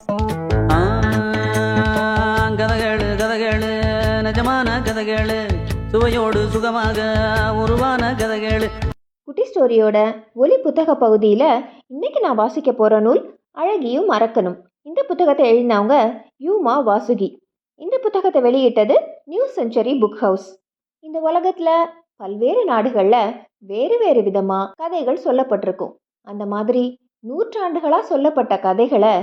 ஆ, கதகளு கதகளு நிஜமான கதகளு சுவையோடு சுகமாக உருவான கதகளு. குட்டி ஸ்டோரியோட ஒலி புத்தக பகுதியில் இன்னைக்கு நான் வாசிக்க போகிற நூல் அழகியும் மறக்கணும் இந்த புத்தகத்தை எழுதினவங்க யூமா வாசுகி. இந்த புத்தகத்தை வெளியிட்டது நியூ செஞ்சுரி புக் ஹவுஸ். இந்த உலகத்தில் பல்வேறு நாடுகளில் வேறு வேறு விதமாக கதைகள் சொல்லப்பட்டிருக்கும். அந்த மாதிரி நூற்றாண்டுகளாக சொல்லப்பட்ட கதைகளை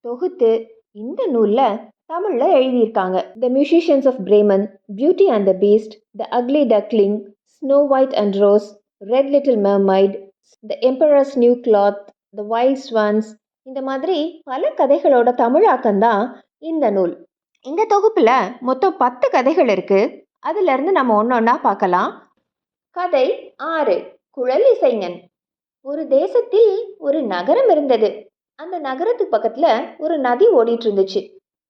தொகுத்து இந்த நூலில் தமிழில் எழுதியிருக்காங்க. The musicians of Bremen beauty and the beast the ugly duckling snow white and rose red little mermaid the emperor's new cloth the wild swans இந்த மாதிரி பல கதைகளோட தமிழாக்கம்தான் இந்த நூல். இந்த தொகுப்பில் மொத்தம் பத்து கதைகள் இருக்குது அதிலிருந்து நம்ம ஒன்று ஒன்றா பார்க்கலாம். கதை ஆறு குழல் இசைஞன். ஒரு தேசத்தில் ஒரு நகரம் இருந்தது. அந்த நகரத்துக்கு பக்கத்தில் ஒரு நதி ஓடிட்டு இருந்துச்சு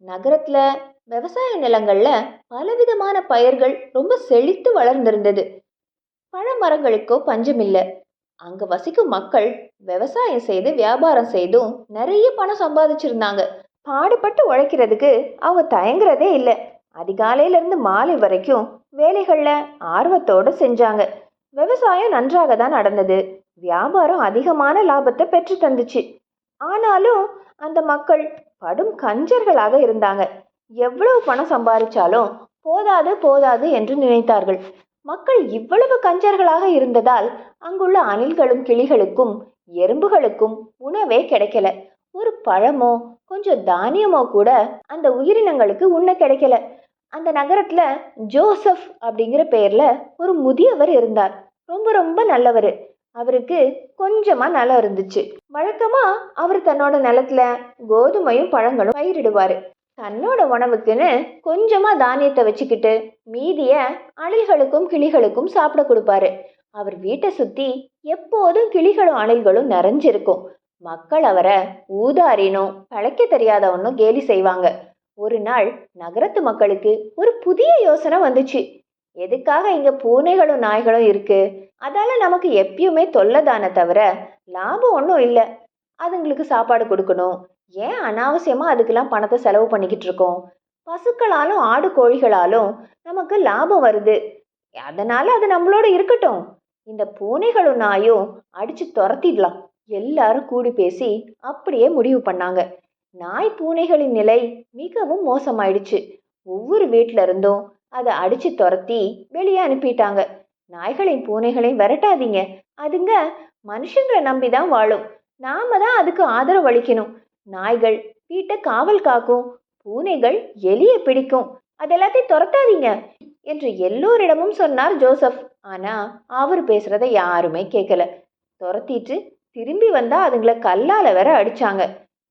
நகரத்தில் விவசாய நிலங்களில் பலவிதமான பயிர்கள் ரொம்ப செழித்து வளர்ந்திருந்தது. பழமரங்களுக்கோ பஞ்சமில்லை அங்க வசிக்கும் மக்கள் விவசாயம் செய்து வியாபாரம் செய்தும் நிறைய பணம் சம்பாதிச்சிருந்தாங்க. பாடுபட்டு உழைக்கிறதுக்கு அவங்க தயங்குறதே இல்லை. அதிகாலையில இருந்து மாலை வரைக்கும் வேலைகள்ல ஆர்வத்தோட செஞ்சாங்க. விவசாயம் நன்றாக தான் நடந்தது. வியாபாரம் அதிகமான லாபத்தை பெற்று தந்துச்சு. ஆனாலும் அந்த மக்கள் படும் கஞ்சர்களாக இருந்தாங்க. எவ்வளவு பணம் சம்பாதிச்சாலும் போதாது போதாது என்று நினைத்தார்கள். மக்கள் இவ்வளவு கஞ்சர்களாக இருந்ததால் அங்குள்ள அணில்களும் கிளிகளுக்கும் எறும்புகளுக்கும் உணவே கிடைக்கல. ஒரு பழமோ கொஞ்சம் தானியமோ கூட அந்த உயிரினங்களுக்கு உண்ண கிடைக்கல. அந்த நகரத்துல ஜோசப் அப்படிங்கிற பேர்ல ஒரு முதியவர் இருந்தார். ரொம்ப ரொம்ப நல்லவர். அவருக்கு கொஞ்சமா நிலம் இருந்துச்சு. வழக்கமா அவர் தன்னோட நிலத்துல கோதுமையும் பழங்களும் பயிரிடுவாரு. தன்னோட உணவுக்குன்னு கொஞ்சமா தானியத்தை வச்சுக்கிட்டு மீதிய அணில்களுக்கும் கிளிகளுக்கும் சாப்பிட கொடுப்பாரு. அவர் வீட்டை சுத்தி எப்போதும் கிளிகளும் அணில்களும் நிறைஞ்சிருக்கும். மக்கள் அவரை ஊதாரினும் பழைக்க தெரியாதவனும் கேலி செய்வாங்க. ஒரு நாள் நகரத்து மக்களுக்கு ஒரு புதிய யோசனை வந்துச்சு. எதுக்காக இங்க பூனைகளும் நாய்களும் இருக்கு? அதால நமக்கு எப்பயுமே தொல்லை தானே தவிர லாபம் ஒன்றும் இல்லை. அதுங்களுக்கு சாப்பாடு கொடுக்கணும். ஏன் அனாவசியமா அதுக்கெல்லாம் பணத்தை செலவு பண்ணிக்கிட்டு இருக்கோம்? பசுக்களாலும் ஆடு கோழிகளாலும் நமக்கு லாபம் வருது. அதனால அது நம்மளோட இருக்கட்டும். இந்த பூனைகளும் நாயும் அடிச்சு துரத்திடலாம். எல்லாரும் கூடி பேசி அப்படியே முடிவு பண்ணாங்க. நாய் பூனைகளின் நிலை மிகவும் மோசமாயிடுச்சு. ஒவ்வொரு வீட்டில இருந்தும் அதை அடிச்சு துரத்தி வெளியே அனுப்பிட்டாங்க. நாய்களையும் பூனைகளையும் விரட்டாதீங்க. அதுங்க மனுஷங்களை நம்பி தான் வாழும். நாம தான் அதுக்கு ஆதரவு அளிக்கணும். நாய்கள் வீட்டை காவல் காக்கும். பூனைகள் எலியை பிடிக்கும். அதெல்லாத்தையும் துரத்தாதீங்க என்று எல்லோரிடமும் சொன்னார் ஜோசப். ஆனா அவர் பேசுறத யாருமே கேட்கல துரத்திட்டு திரும்பி வந்தா அதுங்களை கல்லால வேற அடிச்சாங்க.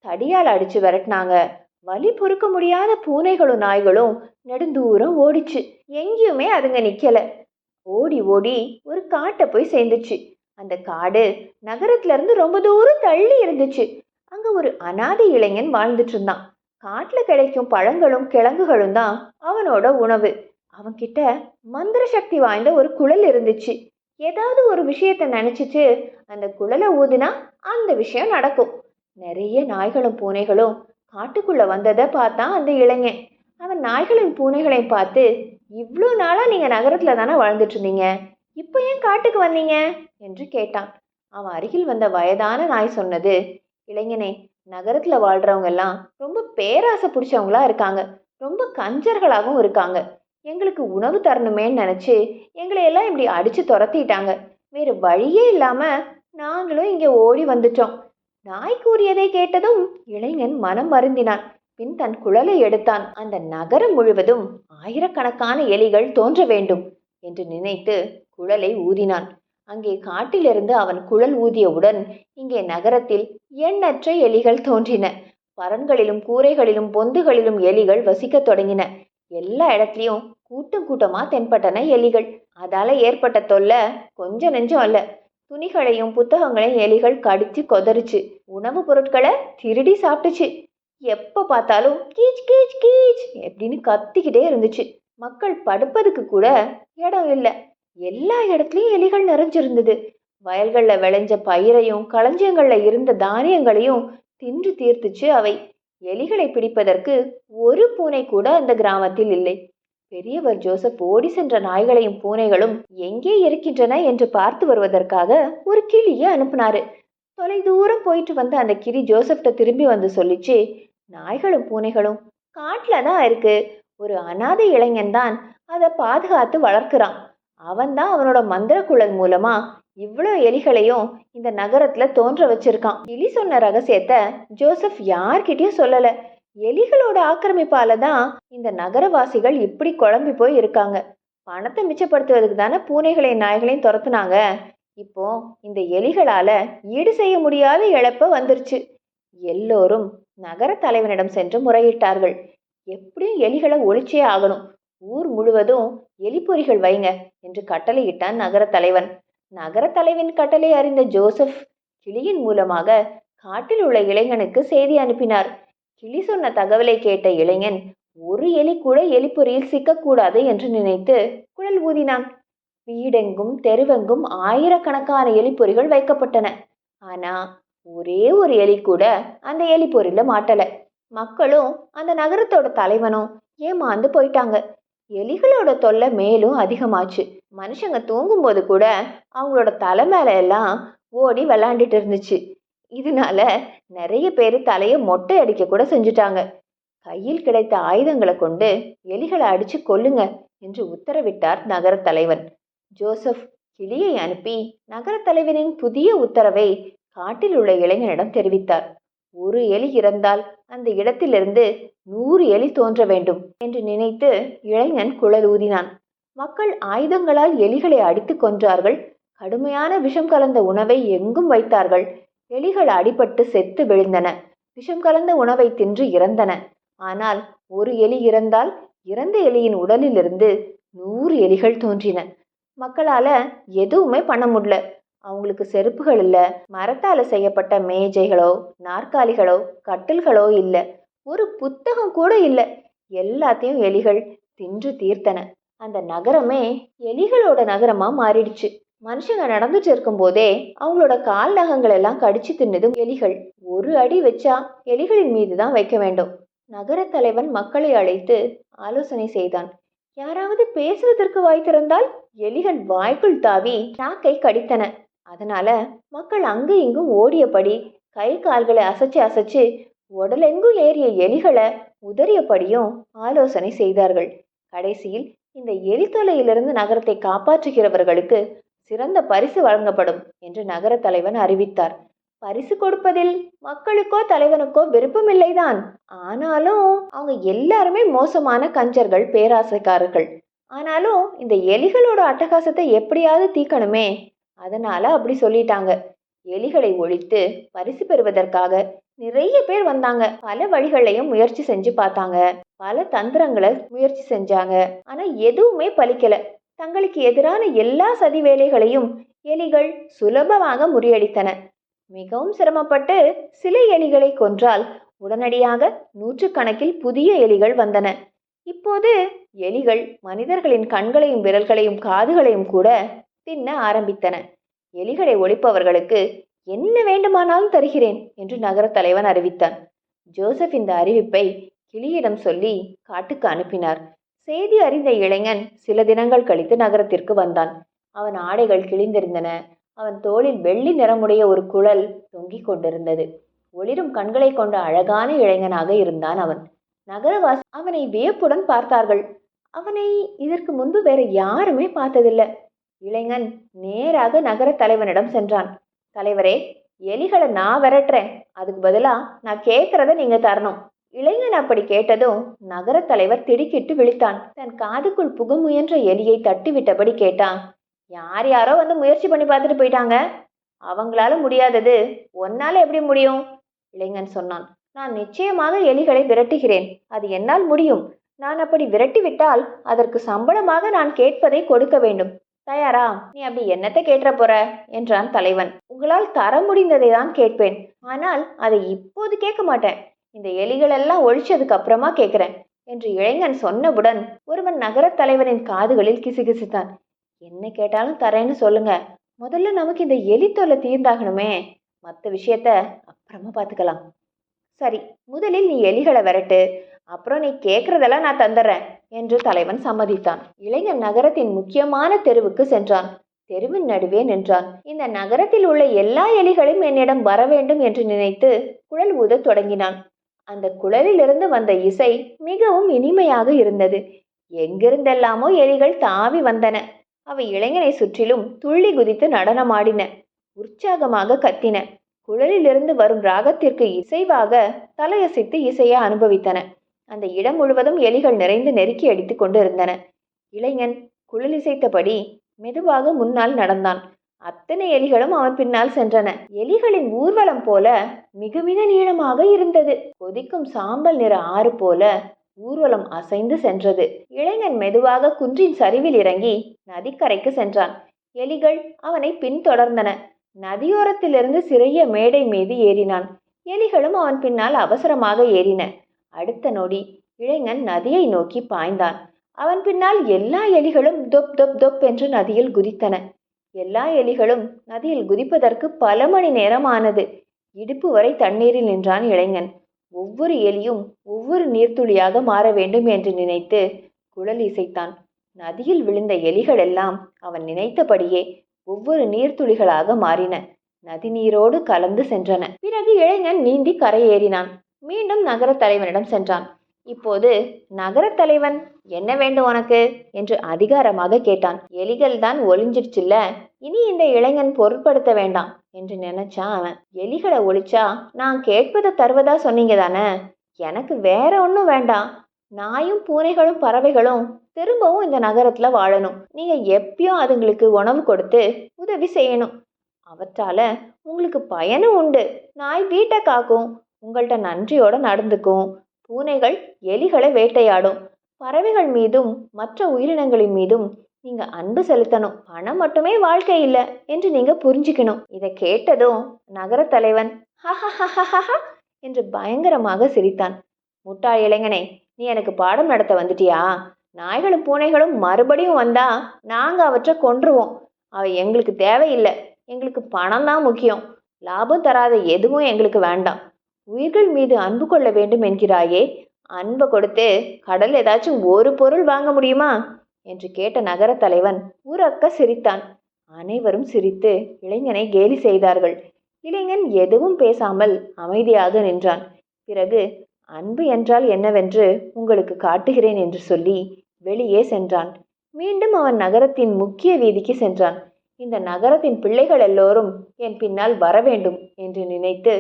தடியால் அடிச்சு விரட்டினாங்க. வலி பொறுக்க முடியாத பூனைகளும் நாய்களும் நெடுந்தூரம் ஓடிச்சு. எங்கேயுமே அதுங்க நிக்கல. ஓடி ஓடி ஒரு காட்டை போய் சேர்ந்துச்சு. அந்த காடு நகரத்துல இருந்து ரொம்ப தூரம் தள்ளி இருந்துச்சு. அங்க ஒரு அனாதை இளைஞன் வாழ்ந்துட்டு இருந்தான். காட்டுல கிடைக்கும் பழங்களும் கிழங்குகளும் தான் அவனோட உணவு. அவன்கிட்ட மந்திர சக்தி வாய்ந்த ஒரு குழல் இருந்துச்சு. ஏதாவது ஒரு விஷயத்த நினைச்சிட்டு அந்த குழலை ஊதுனா அந்த விஷயம் நடக்கும். நிறைய நாய்களும் பூனைகளும் காட்டுக்குள்ள வந்ததை பார்த்தான் அந்த இளைஞன் அவன் நாய்களின் பூனைகளையும் பார்த்து இவ்வளோ நாளாக நீங்கள் நகரத்தில் தானே வாழ்ந்துட்டு இருந்தீங்க இப்போ ஏன் காட்டுக்கு வந்தீங்க? என்று கேட்டான். அவன் அருகில் வந்த வயதான நாய் சொன்னது இளைஞனே நகரத்தில் வாழ்கிறவங்க எல்லாம் ரொம்ப பேராசை பிடிச்சவங்களா இருக்காங்க. ரொம்ப கஞ்சர்களாகவும் இருக்காங்க. எங்களுக்கு உணவு தரணுமேன்னு நினச்சி எங்களை எல்லாம் இப்படி அடித்து துரத்திட்டாங்க. வேறு வழியே இல்லாமல் நாங்களும் இங்கே ஓடி வந்துட்டோம். நாய் கூறியதை கேட்டதும் இளைஞன் மனம் வருந்தினான். பின் தன் குழலை எடுத்தான். அந்த நகரம் முழுவதும் ஆயிரக்கணக்கான எலிகள் தோன்ற வேண்டும் என்று நினைத்து குழலை ஊதினான். அங்கே காட்டிலிருந்து அவன் குழல் ஊதியவுடன் இங்கே நகரத்தில் எண்ணற்ற எலிகள் தோன்றின. பரன்களிலும் கூரைகளிலும் பொந்துகளிலும் எலிகள் வசிக்கத் தொடங்கின. எல்லா இடத்துலையும் கூட்டம் கூட்டமா தென்பட்டன எலிகள். அதால ஏற்பட்ட தொல்லை கொஞ்ச நெஞ்சம் அல்ல. துணிகளையும் புத்தகங்களையும் எலிகள் கடிச்சு கொதறிச்சு. உணவுப் பொருட்களை திருடி சாப்பிட்டுச்சு. எப்போ பார்த்தாலும் கீச் கீச் கீச் எப்படின்னு கத்திக்கிட்டே இருந்துச்சு. மக்கள் படுப்பதுக்கு கூட இடம் இல்லை. எல்லா இடத்துலையும் எலிகள் நிறைஞ்சிருந்தது. வயல்களில் விளைஞ்ச பயிரையும் களஞ்சியங்களில் இருந்த தானியங்களையும் தின்று தீர்த்துச்சு அவை. எலிகளை பிடிப்பதற்கு ஒரு பூனை கூட அந்த கிராமத்தில் இல்லை. பெரியவர் ஜோசப் ஓடி சென்ற நாய்களையும் பூனைகளும் எங்கே இருக்கின்றன என்று பார்த்து வருவதற்காக ஒரு கிளியை அனுப்புனாரு. தொலை தூரம் போயிட்டு வந்த அந்த கிளி ஜோசப்ட திரும்பி வந்து சொல்லிச்சு நாய்களும் பூனைகளும் காட்டில் தான் இருக்கு. ஒரு அனாதை இளைஞன் தான் அதை பாதுகாத்து வளர்க்குறான். அவன் தான் அவனோட மந்திர குழல் மூலமா இவ்வளோ எலிகளையும் இந்த நகரத்துல தோன்ற வச்சிருக்கான். எலி சொன்ன ரகசியத்தை ஜோசப் யார்கிட்டயும் சொல்லல. எலிகளோட ஆக்கிரமிப்பால தான் இந்த நகரவாசிகள் இப்படி குழம்பி போய் இருக்காங்க. பணத்தை மிச்சப்படுத்துவதுக்கு தானே பூனைகளையும் நாய்களையும் துரத்துனாங்க. இப்போ இந்த எலிகளால ஈடு செய்ய முடியாத இழப்ப வந்துருச்சு. எல்லோரும் நகர தலைவனிடம் சென்று முறையிட்டார்கள். எப்படியும் எலிகளை ஒழிச்சே ஆகணும்? ஊர் முழுவதும் எலிப்பொறிகள் வைங்க என்று கட்டளையிட்டான் நகர தலைவன். நகர தலைவன் கட்டளை அறிந்த ஜோசப் கிளியின் மூலமாக காட்டில் உள்ள இளைஞனுக்கு செய்தி அனுப்பினார். கிளி சொன்ன தகவலை கேட்ட இளைஞன் ஒரு எலி கூட எலிப்பொறியில் சிக்கக்கூடாது என்று நினைத்து குழல் ஊதினான். வீடெங்கும் தெருவெங்கும் ஆயிரக்கணக்கான எலிப்பொறிகள் வைக்கப்பட்டன. ஆனா ஒரே ஒரு எலி கூட அந்த எலி பொருளில் மாட்டல. மக்களும் அந்த நகரத்தோட தலைவனும் ஏமாந்து போயிட்டாங்க. எலிகளோட தொல்லை மேலும் அதிகமாச்சு. மனுஷங்க தூங்கும்போது கூட அவங்களோட தலை மேல எல்லாம் ஓடி விளாண்டுட்டு இருந்துச்சு. இதனால நிறைய பேர் தலையை மொட்டை அடிக்க கூட செஞ்சுட்டாங்க. கையில் கிடைத்த ஆயுதங்களை கொண்டு எலிகளை அடிச்சு கொல்லுங்க என்று உத்தரவிட்டார் நகர தலைவன். ஜோசப் கிளியை அனுப்பி நகர தலைவனின் புதிய உத்தரவை காட்டில் உள்ள இளைஞனிடம் தெரிவித்தார். ஒரு எலி இறந்தால் அந்த இடத்திலிருந்து நூறு எலி தோன்ற வேண்டும் என்று நினைத்து இளைஞன் குழல் ஊதினான். மக்கள் ஆயுதங்களால் எலிகளை அடித்து கொன்றார்கள். கடுமையான விஷம் கலந்த உணவை எங்கும் வைத்தார்கள். எலிகள் அடிபட்டு செத்து விழுந்தன. விஷம் கலந்த உணவை தின்று இறந்தன. ஆனால் ஒரு எலி இறந்தால் இறந்த எலியின் உடலிலிருந்து நூறு எலிகள் தோன்றின. மக்களால எதுவுமே பண்ண முடியல. அவங்களுக்கு செருப்புகள் இல்லை. மரத்தால செய்யப்பட்ட மேஜைகளோ நாற்காலிகளோ கட்டில்களோ இல்லை. ஒரு புத்தகம் கூட இல்லை. எல்லாத்தையும் எலிகள் தின்று தீர்த்தன. அந்த நகரமே எலிகளோட நகரமா மாறிடுச்சு. மனுஷங்க நடந்துட்டு இருக்கும்போதே அவங்களோட கால் நகங்கள் எல்லாம் கடிச்சு தின்னதும் எலிகள். ஒரு அடி வச்சா எலிகளின் மீது தான் வைக்க வேண்டும். நகர தலைவன் மக்களை அழைத்து ஆலோசனை செய்தான். யாராவது பேசுவதற்கு வாய் திறந்தால் எலிகள் வாய்க்குள் தாவி நாக்கை கடித்தன. அதனால மக்கள் அங்கு இங்கும் ஓடியபடி கை கால்களை அசைச்சு அசைச்சு உடலெங்கும் ஏறிய எலிகளை உதறியபடியும் ஆலோசனை செய்தார்கள். கடைசியில் இந்த எலி தொலையிலிருந்து நகரத்தை காப்பாற்றுகிறவர்களுக்கு சிறந்த பரிசு வழங்கப்படும் என்று நகர தலைவன் அறிவித்தார். பரிசு கொடுப்பதில் மக்களுக்கோ தலைவனுக்கோ விருப்பமில்லைதான். ஆனாலும் அவங்க எல்லாருமே மோசமான கஞ்சர்கள் பேராசைக்காரர்கள். ஆனாலும் இந்த எலிகளோட அட்டகாசத்தை எப்படியாவது தீக்கணுமே அதனால அப்படி சொல்லிட்டாங்க. எலிகளை ஒழித்து பரிசு பெறுவதற்காக நிறைய பேர் வந்தாங்க. பல வழிகளையும் முயற்சி செஞ்சு பார்த்தாங்க. பல தந்திரங்களை முயற்சி செஞ்சாங்க. ஆனா எதுவுமே பலிக்கல. தங்களுக்கு எதிரான எல்லா சதி வேலைகளையும் எலிகள் சுலபமாக முறியடித்தன. மிகவும் சிரமப்பட்டு சில எலிகளை கொன்றால் உடனடியாக நூற்றுக்கணக்கில் புதிய எலிகள் வந்தன. இப்போது எலிகள் மனிதர்களின் கண்களையும் விரல்களையும் காதுகளையும் கூட தின்ன ஆரம்பித்தன. எலிகளை ஒழிப்பவர்களுக்கு என்ன வேண்டுமானாலும் தருகிறேன் என்று நகர தலைவன் அறிவித்தான். ஜோசப் இந்த அறிவிப்பை கிளியிடம் சொல்லி காட்டுக்கு அனுப்பினார். செய்தி அறிந்த இளைஞன் சில தினங்கள் கழித்து நகரத்திற்கு வந்தான். அவன் ஆடைகள் கிழிந்திருந்தன. அவன் தோளில் வெள்ளி நிறமுடைய ஒரு குழல் தொங்கிக் கொண்டிருந்தது. ஒளிரும் கண்களை கொண்ட அழகான இளைஞனாக இருந்தான் அவன். நகரவாசி அவனை வியப்புடன் பார்த்தார்கள். அவனை இதற்கு முன்பு வேற யாருமே பார்த்ததில்லை. இளைஞன் நேராக நகர தலைவனிடம் சென்றான். தலைவரே எலிகளை நான் விரட்டுறேன். அதுக்கு பதிலா நான் கேட்கறத நீங்க தரணும். இளைஞன் அப்படி கேட்டதும் நகர தலைவர் திடுக்கிட்டு விழித்தான். தன் காதுக்குள் புக முயன்ற எலியை தட்டிவிட்டபடி கேட்டான் யார் யாரோ வந்து முயற்சி பண்ணி பார்த்துட்டு போயிட்டாங்க? அவங்களால முடியாதது. ஒன்னால எப்படி முடியும்? இளைஞன் சொன்னான் நான் நிச்சயமாக எலிகளை விரட்டுகிறேன். அது என்னால் முடியும். நான் அப்படி விரட்டிவிட்டால் அதற்கு சம்பளமாக நான் கேட்பதை கொடுக்க வேண்டும். தயாரா? நீ அப்படி என்னத்தை கேட்டுற போற? என்றான் தலைவன். உங்களால் தர முடிந்ததை தான் கேட்பேன். ஆனால் அதை இப்போது கேட்க மாட்டேன். இந்த எலிகள் எல்லாம் ஒழிச்சதுக்கு அப்புறமா கேட்கிறேன் என்று இளைஞன் சொன்னவுடன் ஒருவன் நகரத் தலைவனின் காதுகளில் கிசுகிசுத்தான். என்ன கேட்டாலும் தரேன்னு சொல்லுங்க. முதல்ல நமக்கு இந்த எலி தொல்லை தீர்ந்தாகணுமே. மற்ற விஷயத்த அப்புறமா பார்த்துக்கலாம் சரி முதலில் நீ எலிகளை விரட்டு. அப்புறம் நீ கேட்கறதெல்லாம் நான் தந்துடுறேன் என்று தலைவன் சம்மதித்தான். இளைஞன் நகரத்தின் முக்கியமான தெருவுக்கு சென்றான். தெருவின் நடுவே நின்றான். இந்த நகரத்தில் உள்ள எல்லா எலிகளும் என்னிடம் வர வேண்டும் என்று நினைத்து குழல் ஊதத் தொடங்கினான். அந்த குழலிலிருந்து வந்த இசை மிகவும் இனிமையாக இருந்தது. எங்கிருந்தெல்லாமோ எலிகள் தாவி வந்தன. அவை இளைஞனை சுற்றிலும் துள்ளி குதித்து நடனமாடின. உற்சாகமாக கத்தின. குழலிலிருந்து வரும் ராகத்திற்கு இசைவாக தலையசைத்து இசையை அனுபவித்தன. அந்த இடம் முழுவதும் எலிகள் நிறைந்து நெருக்கி அடித்துக் கொண்டிருந்தன. இளைஞன் குழலிசைத்தபடி மெதுவாக முன்னால் நடந்தான். அத்தனை எலிகளும் அவன் பின்னால் சென்றன. எலிகளின் ஊர்வலம் போல மிக மிக நீளமாக இருந்தது. கொதிக்கும் சாம்பல் நிற ஆறு போல ஊர்வலம் அசைந்து சென்றது. இளைஞன் மெதுவாக குன்றின் சரிவில் இறங்கி நதிக்கரைக்கு சென்றான். எலிகள் அவனை பின்தொடர்ந்தன. நதியோரத்திலிருந்து சிறிய மேடை மீது ஏறினான். எலிகளும் அவன் பின்னால் அவசரமாக ஏறின. அடுத்த நொடி இளைஞன் நதியை நோக்கி பாய்ந்தான். அவன் பின்னால் எல்லா எலிகளும் தொப் தொப் தொப் என்று நதியில் குதித்தன. எல்லா எலிகளும் நதியில் குதிப்பதற்கு பல மணி நேரம் ஆனது இடுப்பு வரை தண்ணீரில் நின்றான் இளைஞன். ஒவ்வொரு எலியும் ஒவ்வொரு நீர்த்துளியாக மாற வேண்டும் என்று நினைத்து குழல் இசைத்தான். நதியில் விழுந்த எலிகள் எல்லாம் அவன் நினைத்தபடியே ஒவ்வொரு நீர்த்துளிகளாக மாறின. நதி நீரோடு கலந்து சென்றன. பிறகு இளைஞன் நீந்தி கரையேறினான். மீண்டும் நகரத் தலைவனிடம் சென்றான். இப்போது நகரத் தலைவன் என்ன வேண்டும் உனக்கு? என்று அதிகாரமாக கேட்டான். எலிகள் தான் ஒளிஞ்சிடுச்சுல்ல இனி இந்த இளைஞன் பொருட்படுத்த வேண்டாம் என்று நினைச்சான் அவன். எலிகளை ஒழிச்சா நான் கேட்பதை தருவதா சொன்னீங்க தானே? எனக்கு வேற ஒன்றும் வேண்டாம். நாயும் பூனைகளும் பறவைகளும் திரும்பவும் இந்த நகரத்துல வாழணும். நீங்க எப்பயும் அதுங்களுக்கு உணவு கொடுத்து உதவி செய்யணும். அவற்றால உங்களுக்கு பயனும் உண்டு. நாய் வீட்டை காக்கும். உங்கள்கிட்ட நன்றியோட நடந்துக்கும். பூனைகள் எலிகளை வேட்டையாடும். பறவைகள் மீதும் மற்ற உயிரினங்களின் மீதும் நீங்க அன்பு செலுத்தணும். பணம் மட்டுமே வாழ்க்கை இல்லை என்று நீங்க புரிஞ்சுக்கணும். இதை கேட்டதும் நகரத் தலைவன் என்று பயங்கரமாக சிரித்தான். முட்டாள் இளைஞனே நீ எனக்கு பாடம் நடத்த வந்துட்டியா? நாய்களும் பூனைகளும் மறுபடியும் வந்தா நாங்க அவற்றை கொன்றுவோம். அவை எங்களுக்கு தேவையில்லை. எங்களுக்கு பணம் தான் முக்கியம். லாபம் தராத எதுவும் எங்களுக்கு வேண்டாம். உயிர்கள் மீது அன்பு கொள்ள வேண்டும் என்கிறாயே. அன்பை கொடுத்து கடல் ஏதாச்சும் ஒரு பொருள் வாங்க முடியுமா? என்று கேட்ட நகர தலைவன் உறக்க சிரித்தான். அனைவரும் சிரித்து இளைஞனை கேலி செய்தார்கள். இளைஞன் எதுவும் பேசாமல் அமைதியாக நின்றான். பிறகு அன்பு என்றால் என்னவென்று உங்களுக்கு காட்டுகிறேன் என்று சொல்லி வெளியே சென்றான். மீண்டும் அவன் நகரத்தின் முக்கிய வீதிக்கு சென்றான். இந்த நகரத்தின் பிள்ளைகள் எல்லோரும் என் பின்னால் வர வேண்டும் என்று நினைத்து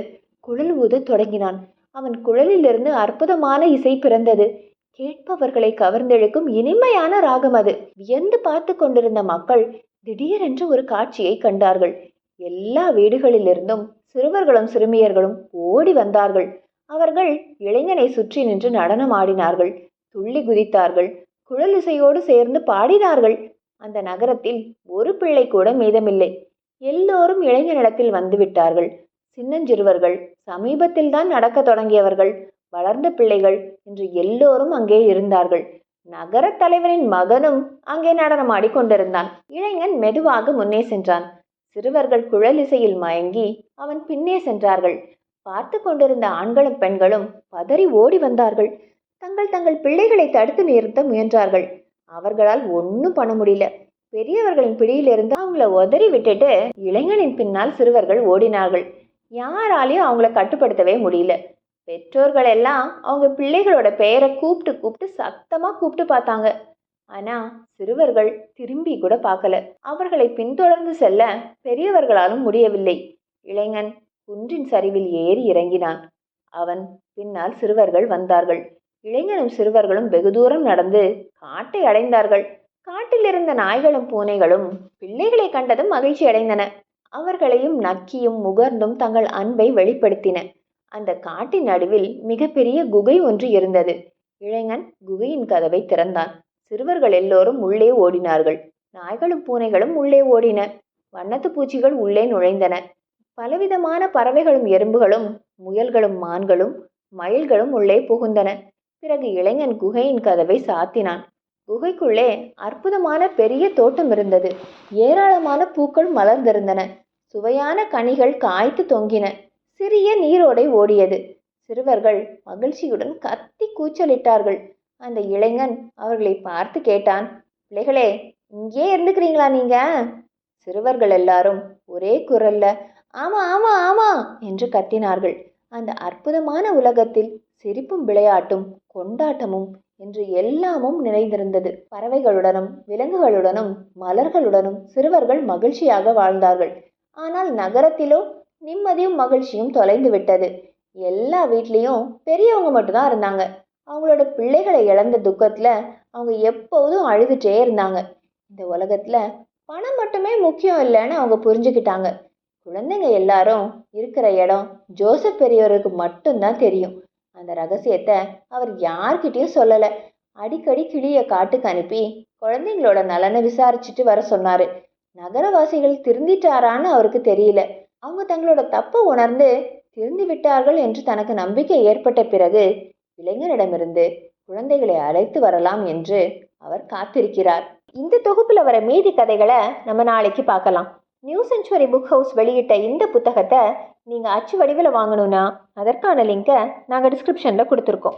குழல் ஊதத் தொடங்கினான். அவன் குழலிலிருந்து அற்புதமான இசை பிறந்தது. கேட்பவர்களை கவர்ந்தெழுக்கும் இனிமையான ராகம் அது. வியந்து பார்த்து கொண்டிருந்த மக்கள் திடீரென்று ஒரு காட்சியை கண்டார்கள். எல்லா வீடுகளிலிருந்தும் சிறுவர்களும் சிறுமியர்களும் ஓடி வந்தார்கள். அவர்கள் இளைஞனை சுற்றி நின்று நடனம் ஆடினார்கள். துள்ளி குதித்தார்கள். குழல் இசையோடு சேர்ந்து பாடினார்கள். அந்த நகரத்தில் ஒரு பிள்ளை கூட மீதமில்லை. எல்லோரும் இளைஞனிடத்தில் வந்துவிட்டார்கள் சின்னஞ்சிறுவர்கள் சமீபத்தில்தான் நடக்கத் தொடங்கியவர்கள் வளர்ந்த பிள்ளைகள் என்று எல்லோரும் அங்கே இருந்தார்கள். நகரத் தலைவரின் மகனும் அங்கே நடனமாடி கொண்டிருந்தான் இளைஞன் மெதுவாக முன்னே சென்றான். சிறுவர்கள் குழலிசையில் மயங்கி அவன் பின்னே சென்றார்கள். பார்த்து கொண்டிருந்த ஆண்களும் பெண்களும் பதறி ஓடி வந்தார்கள். தங்கள் தங்கள் பிள்ளைகளை தடுத்து நிறுத்த முயன்றார்கள். அவர்களால் ஒன்றும் பண்ண முடியல. பெரியவர்களின் பிடியிலிருந்து அவங்கள உதறி விட்டுட்டு இளைஞனின் பின்னால் சிறுவர்கள் ஓடினார்கள். யாராலையும் அவங்கள கட்டுப்படுத்தவே முடியல. பெற்றோர்கள் எல்லாம் அவங்க பிள்ளைகளோட பெயரை கூப்பிட்டு கூப்பிட்டு சத்தமா கூப்பிட்டு பார்த்தாங்க. ஆனா சிறுவர்கள் திரும்பி கூட பார்க்கல. அவர்களை பின்தொடர்ந்து செல்ல பெரியவர்களாலும் முடியவில்லை. இளைஞன் குன்றின் சரிவில் ஏறி இறங்கினான். அவன் பின்னால் சிறுவர்கள் வந்தார்கள். இளைஞனும் சிறுவர்களும் வெகு தூரம் நடந்து காட்டை அடைந்தார்கள். காட்டில் இருந்த நாய்களும் பூனைகளும் பிள்ளைகளை கண்டதும் மகிழ்ச்சி அடைந்தன அவர்களையும் நக்கியும் முகர்ந்தும் தங்கள் அன்பை வெளிப்படுத்தின. அந்த காட்டின் நடுவில் மிகப்பெரிய குகை ஒன்று இருந்தது. இளைஞன் குகையின் கதவை திறந்தான். சிறுவர்கள் எல்லோரும் உள்ளே ஓடினார்கள். நாய்களும் பூனைகளும் உள்ளே ஓடின. வண்ணத்து பூச்சிகள் உள்ளே நுழைந்தன. பலவிதமான பறவைகளும் எறும்புகளும் முயல்களும் மான்களும் மயில்களும் உள்ளே புகுந்தன. பிறகு இளைஞன் குகையின் கதவை சாத்தினான். குகைக்குள்ளே அற்புதமான பெரிய தோட்டம் இருந்தது. ஏராளமான பூக்கள் மலர்ந்திருந்தன. சுவையான கனிகள் காய்த்து தொங்கின. சிறிய நீரோடை ஓடியது. சிறுவர்கள் மகிழ்ச்சியுடன் கத்தி கூச்சலிட்டார்கள். அந்த இளைஞன் அவர்களை பார்த்து கேட்டான் பிள்ளைகளே இங்கே இருந்துக்கிறீங்களா நீங்க? சிறுவர்கள் எல்லாரும் ஒரே குரல்ல ஆமா ஆமா ஆமா என்று கத்தினார்கள். அந்த அற்புதமான உலகத்தில் சிரிப்பும் விளையாட்டும் கொண்டாட்டமும் என்று எல்லாமும் நிறைந்திருந்தது. பறவைகளுடனும் விலங்குகளுடனும் மலர்களுடனும் சிறுவர்கள் மகிழ்ச்சியாக வாழ்ந்தார்கள். ஆனால் நகரத்திலோ நிம்மதியும் மகிழ்ச்சியும் தொலைந்து விட்டது. எல்லா வீட்லேயும் பெரியவங்க மட்டும்தான் இருந்தாங்க. அவங்களோட பிள்ளைகளை இழந்த துக்கத்தில் அவங்க எப்போதும் அழுதுட்டே இருந்தாங்க. இந்த உலகத்தில் பணம் மட்டுமே முக்கியம் இல்லைன்னு அவங்க புரிஞ்சுக்கிட்டாங்க. குழந்தைங்க எல்லாரும் இருக்கிற இடம் ஜோசப் பெரியவருக்கு மட்டும்தான் தெரியும். அந்த ரகசியத்தை அவர் யார்கிட்டயும் சொல்லலை. அடிக்கடி கிளியை காட்டுக்கு அனுப்பி குழந்தைங்களோட நலனை விசாரிச்சுட்டு வர சொன்னாரு. நகரவாசிகள் திருந்திட்டாரான்னு அவருக்கு தெரியல. அவங்க தங்களோட தப்பை உணர்ந்து திருந்தி விட்டார்கள் என்று தனக்கு நம்பிக்கை ஏற்பட்ட பிறகு இளைஞனிடமிருந்து குழந்தைகளை அழைத்து வரலாம் என்று அவர் காத்திருக்கிறார். இந்த தொகுப்பில் வர மீதி கதைகளை நம்ம நாளைக்கு பார்க்கலாம். நியூ செஞ்சுரி புக் ஹவுஸ் வெளியிட்ட இந்த புத்தகத்தை நீங்கள் அச்சு வடிவில் வாங்கணும்னா அதற்கான லிங்கை நாங்கள் டிஸ்கிரிப்ஷனில் கொடுத்துருக்கோம்.